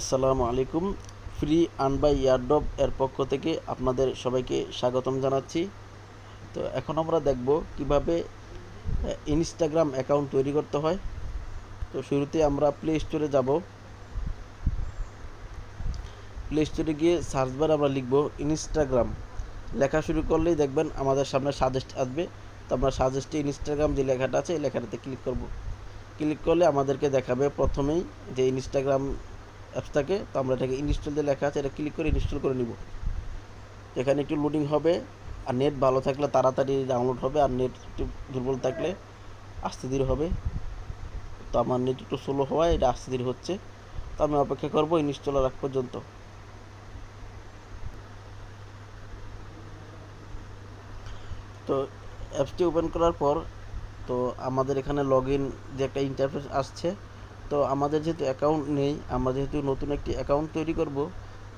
আসসালামু আলাইকুম। Free An by ইয়ারডব এর পক্ষ থেকে আপনাদের সবাইকে স্বাগতম জানাচ্ছি। তো এখন আমরা দেখব কীভাবে ইনস্টাগ্রাম অ্যাকাউন্ট তৈরি করতে হয়। তো শুরুতে আমরা প্লে স্টোরে যাব। প্লে স্টোরে গিয়ে সার্চ বারে আমরা লিখব ইনস্টাগ্রাম লেখা শুরু করলেই দেখবেন আমাদের সামনে সাজেস্ট আসবে। তো আমরা সাজেস্টে ইনস্টাগ্রাম যে লেখাটা আছে, এই লেখাটাতে ক্লিক করব। ক্লিক করলে আমাদেরকে দেখাবে প্রথমেই যে ইনস্টাগ্রাম অ্যাপসটাকে, তো আমরা এটাকে ইনস্টল দিয়ে লেখা আছে, এটা ক্লিক করে ইনস্টল করে নিব। এখানে একটু লোডিং হবে, আর নেট ভালো থাকলে তাড়াতাড়ি ডাউনলোড হবে, আর নেট একটু দুর্বল থাকলে আস্তে ধীরে হবে। তো আমার নেট একটু স্লো হওয়ায় এটা আস্তে ধীরে হচ্ছে। তো আমি অপেক্ষা করব ইনস্টল রাখ পর্যন্ত। তো অ্যাপসটি ওপেন করার পর, তো আমাদের এখানে লগ ইন যে একটা ইন্টারফেস আসছে তো আমাদের যেহেতু অ্যাকাউন্ট নেই, আমরা যেহেতু নতুন একটি অ্যাকাউন্ট তৈরি করব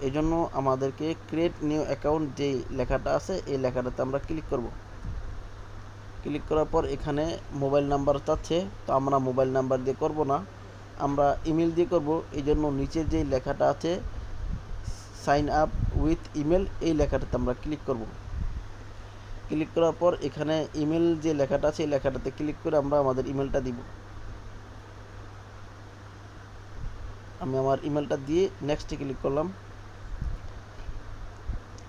এই জন্য আমাদেরকে ক্রিয়েট নিউ অ্যাকাউন্ট যেই লেখাটা আছে, এই লেখাটাতে আমরা ক্লিক করব। ক্লিক করার পর এখানে মোবাইল নাম্বার চাচ্ছে, তো আমরা মোবাইল নাম্বার দিয়ে করব না, আমরা ইমেল দিয়ে করব এই জন্য নিচের যেই লেখাটা আছে সাইন আপ উইথ ইমেল এই লেখাটাতে আমরা ক্লিক করব। ক্লিক করার পর এখানে ইমেল যে লেখাটা আছে, এই লেখাটাতে ক্লিক করে আমরা আমাদের ইমেলটা দিব। আমি আমার ইমেলটা দিয়ে নেক্সটে ক্লিক করলাম।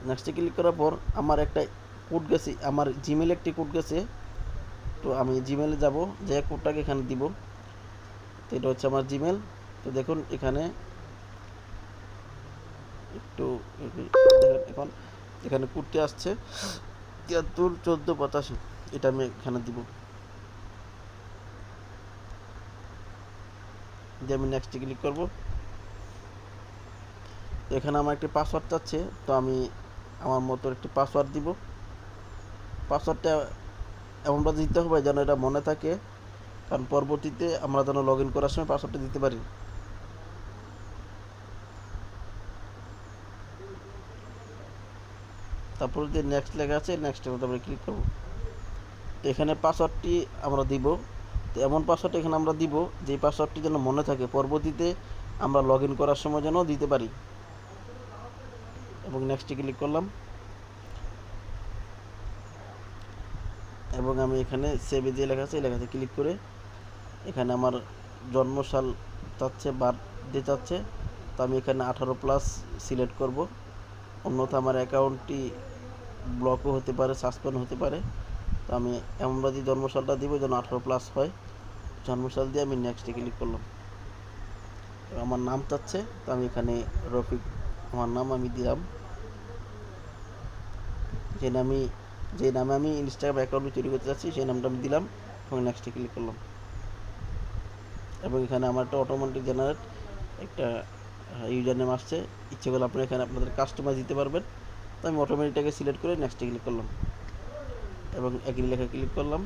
নেক্সটে ক্লিক করার পর আমার একটা কোড গেছে, আমার জিমেল একটি কোড গেছে। তো আমি জিমেলে যাব যে কোডটাকে এখানে দিব। তো এটা হচ্ছে আমার জিমেল তো দেখুন এখানে একটু এখন এখানে কোডটি আসছে। তিয়াত্তর, চোদ্দ, পঁচাশি, এটা আমি এখানে দিব। দিয়ে আমি নেক্সটে ক্লিক করব। এখানে আমার একটি পাসওয়ার্ড চাচ্ছে তো আমি আমার মতো একটি পাসওয়ার্ড দিব। পাসওয়ার্ডটা এমনভাবে দিতে হবে যেন এটা মনে থাকে, কারণ পরবর্তীতে আমরা যেন লগ ইন করার সময় পাসওয়ার্ডটা দিতে পারি। তারপর যে নেক্সট লেখা আছে নেক্সটের মধ্যে আমরা ক্লিক করব। এখানে পাসওয়ার্ডটি আমরা দিব। তো এমন পাসওয়ার্ড এখানে আমরা দিব, যে পাসওয়ার্ডটি যেন মনে থাকে। পরবর্তীতে আমরা লগ করার সময় যেন দিতে পারি। এবং নেক্সটে ক্লিক করলাম। এবং আমি এখানে সেভে যে লেখা আছে লেখাতে ক্লিক করে এখানে আমার জন্মসাল চাচ্ছে বার্থডে চাচ্ছে। তো আমি এখানে আঠারো প্লাস সিলেক্ট করব। অন্যথা আমার অ্যাকাউন্টটি ব্লকও হতে পারে সাসপেন্ড হতে পারে। তো আমি এমনভাবে জন্মসালটা দিব যেন আঠারো প্লাস হয়। জন্মসাল দিয়ে আমি নেক্সটে ক্লিক করলাম। আমার নাম চাচ্ছে, তো আমি এখানে রফিক, আমার নাম আমি দিলাম। যে নামে যে নামে আমি ইনস্টাগ্রাম অ্যাকাউন্ট তৈরি করতে চাচ্ছি সেই নামটা আমি দিলাম এবং নেক্সটে ক্লিক করলাম। এবং এখানে আমার একটা অটোমেটিক জেনারেট একটা ইউজার নেম আসছে। ইচ্ছে করলে আপনি এখানে আপনাদের কাস্টমাইজ দিতে পারবেন। তো আমি অটোমেটিকটাকে সিলেক্ট করে নেক্সটে ক্লিক করলাম। এবং একই লেখা ক্লিক করলাম।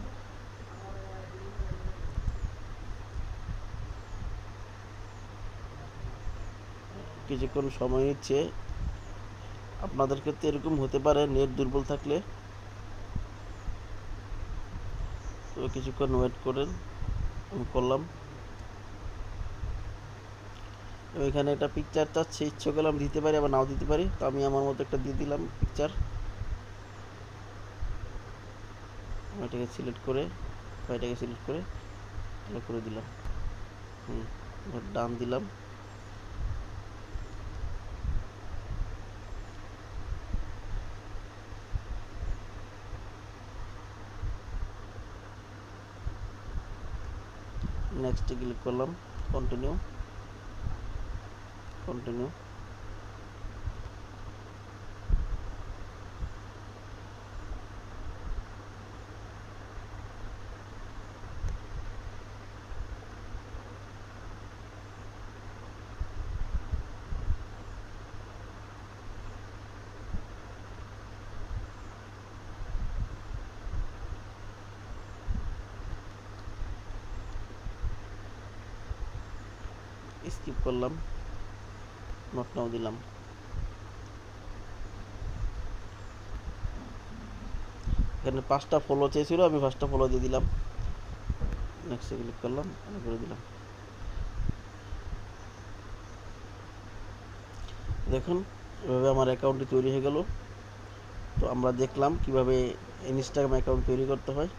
কিছুক্ষণ সময় নিচ্ছে। আপনাদের ক্ষেত্রে এরকম হতে পারে, নেট দুর্বল থাকলে। তো কিছুক্ষণ ওয়েট করেন করলাম। এখানে একটা পিকচার চাচ্ছে, ইচ্ছে করলাম দিতে পারি, আবার নাও দিতে পারি। তো আমি আমার মতো একটা দিয়ে দিলাম পিকচার এটাকে সিলেক্ট করে এটাকে সিলেক্ট করে এটা করে দিলাম। হুম ডান দিলাম। নেক্সটে ক্লিক করলাম কন্টিনিউ কন্টিনিউ স্কিপ করলাম নট নাও দিলাম। এখানে পাঁচটা ফলো চেয়েছিল, আমি পাঁচটা ফলো দিয়ে দিলাম। নেক্সটে ক্লিক করলাম করে দিলাম। দেখুন, এভাবে আমার অ্যাকাউন্টটি তৈরি হয়ে গেল। তো আমরা দেখলাম কীভাবে ইনস্টাগ্রাম অ্যাকাউন্ট তৈরি করতে হয়।